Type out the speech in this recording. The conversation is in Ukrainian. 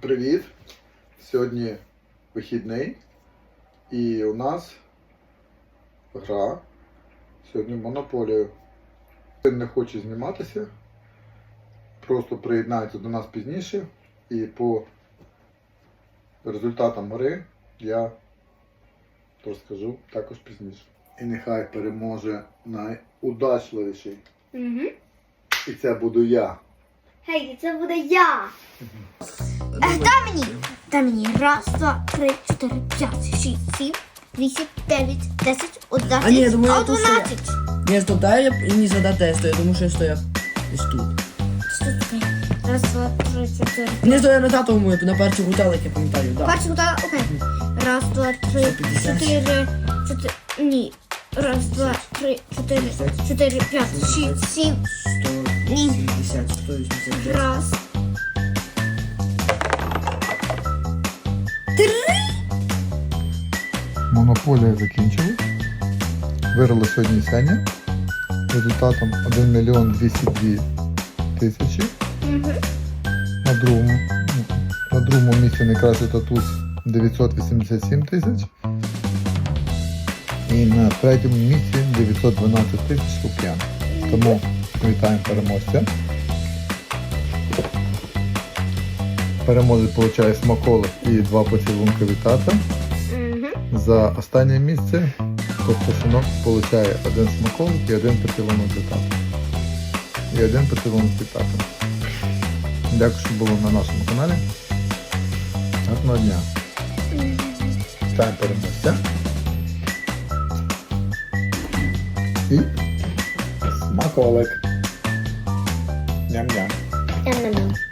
Привіт! Сьогодні вихідний і у нас гра сьогодні в монополію. Він не хоче зніматися, просто приєднається до нас пізніше і по результатам гри я розкажу також пізніше. І нехай переможе найудачливіший. Угу. І це буду я. Гей, це буде я. Е, дай мені. Дай мені. Раз, два, три, чотири, п'ять, шість, сім, вісім, дев'ять, десять, одинадцять, А ні, я думаю, а я тут дванадцять. Ні, стоп, дай я не задати, я стою, тому що я стояв десь тут. Що таке? Раз, два, три, чотири. Не стою на татовому, на перший гутал, я пам'ятаю, да. Перший удар, окей. Раз, два, три, 150. чотири, чотири, ні. Раз, два, три, чотири, 150. чотири, п'ять, шість, сім, 170, 180. раз. Монополія закінчилась. Виграла сьогодні Сеня. Результатом 1 мільйон 202 тисячі. На другому, на другому місці найкращий татусь 987 тисяч. І на третьому місці 912 тисяч Лук'ян. Тому вітаємо переможця. Переможець отримує смаколик і два поцілунки від тата. Угу. За останнє місце Косташинок отримує один смаколик і один поцілунок від тата. І один поцілунок від тата. Дякую, що були на нашому каналі. Гарного дня. Вітаємо переможця. І смаколик. Ням-ням. Ням-ням-ням.